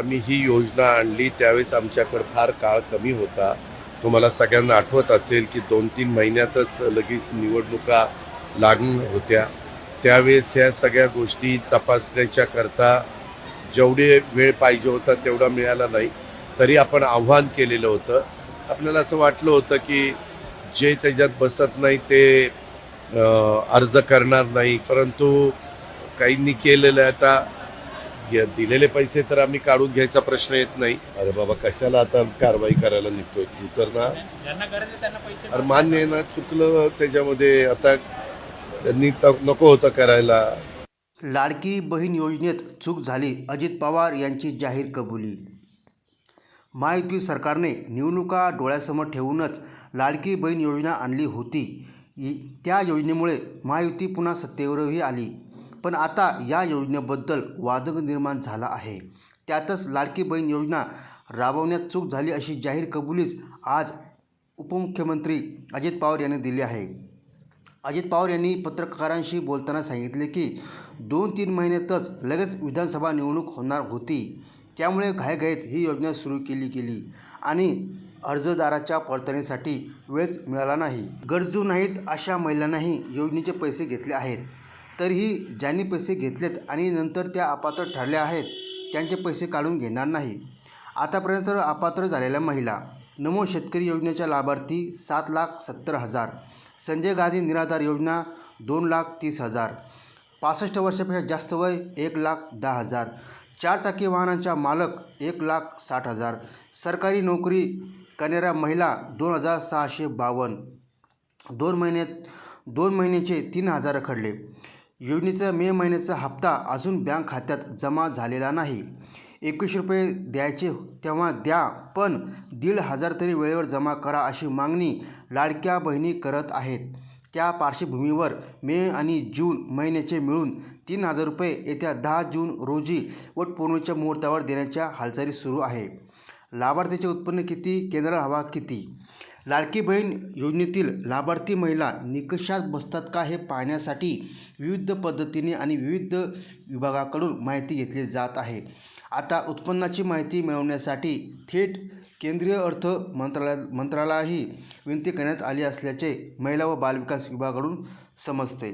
आम्ही ही योजना आणली त्यावेळेस आमच्याकडे फार काळ कमी होता. तुम्हाला सगळ्यांना आठवत असेल की दोन तीन महिन्यातच लगेच निवडणुका लागून होत्या. त्यावेळेस ह्या सगळ्या गोष्टी तपासण्याच्या करता जेवढे वेळ पाहिजे होता तेवढा मिळाला नाही. तरी आपण आव्हान केलेलं होतं. आपल्याला असं वाटलं होतं की जे त्याच्यात बसत नाही ते अर्ज करणार नाही. परंतु काहींनी केलेलं आता दिलेले पैसे तर आम्ही काढून घ्यायचा प्रश्न येत नाही. अरे बाबा कशाला आता कारवाई करायला निघतोय? तू तर ना. अरे मान्य आहे ना चुकलं त्याच्यामध्ये. आता त्यांनी नको होतं करायला. लाडकी बहीण योजनेत चूक झाली अजित पवार यांची जाहीर कबुली. महायुती सरकारने निवडणुका डोळ्यासमोर ठेवूनच लाडकी बहीण योजना आणली होती. त्या योजनेमुळे महायुती पुन्हा सत्तेवरही आली. पण आता या योजनेबद्दल वादग निर्माण झाला आहे. त्यातच लाडकी बहीण योजना राबवण्यात चूक झाली अशी जाहीर कबुलीच आज उपमुख्यमंत्री अजित पवार यांनी दिली आहे. अजित पवार यांनी पत्रकारांशी बोलताना सांगितले की दोन तीन महिन्यातच लगेच विधानसभा निवडणूक होणार होती. त्यामुळे घाईघाईत ही योजना सुरू केली गेली आणि अर्जदाराच्या पडताळणीसाठी वेळच मिळाला नाही. गरजू नाहीत अशा महिलांनाही योजनेचे पैसे घेतले आहेत. तरीही ज्यांनी पैसे घेतलेत आणि नंतर त्या अपात्र ठरल्या आहेत त्यांचे पैसे काढून घेणार नाही. आतापर्यंत अपात्र झालेल्या महिला नमो शेतकरी योजनेच्या लाभार्थी सात लाख सत्तर हजार संजय गांधी निराधार योजना दोन लाख तीस हजार पासष्ट वर्षापेक्षा जास्त वय एक लाख दहा हजार चारचाकी वाहनांच्या मालक एक लाख साठ हजार सरकारी नोकरी करणाऱ्या महिला दोन हजार सहाशे बावन्न. दोन महिन्यात दोन महिन्याचे तीन हजार रखडले. योजनेचा मे महिन्याचा हप्ता अजून बँक खात्यात जमा झालेला नाही. एकवीस रुपये द्यायचे तेव्हा द्या पण दीड हजार तरी वेळेवर जमा करा अशी मागणी लाडक्या बहिणी करत आहेत. त्या पार्श्वभूमीवर मे आणि जून महिन्याचे मिळून तीन हजार रुपये येत्या दहा जून रोजी वटपौर्णिमेच्या मुहूर्तावर देण्याच्या हालचाली सुरू आहे. लाभार्थीचे उत्पन्न किती केंद्र हवा किती? लाडकी बहीण योजनेतील लाभार्थी महिला निकषात बसतात का हे पाहण्यासाठी विविध पद्धतीने आणि विविध विभागाकडून माहिती घेतली जात आहे. आता उत्पन्नाची माहिती मिळवण्यासाठी थेट केंद्रीय अर्थ मंत्रालया मंत्रालयाही विनंती करण्यात आली असल्याचे महिला व बालविकास विभागाकडून समजते.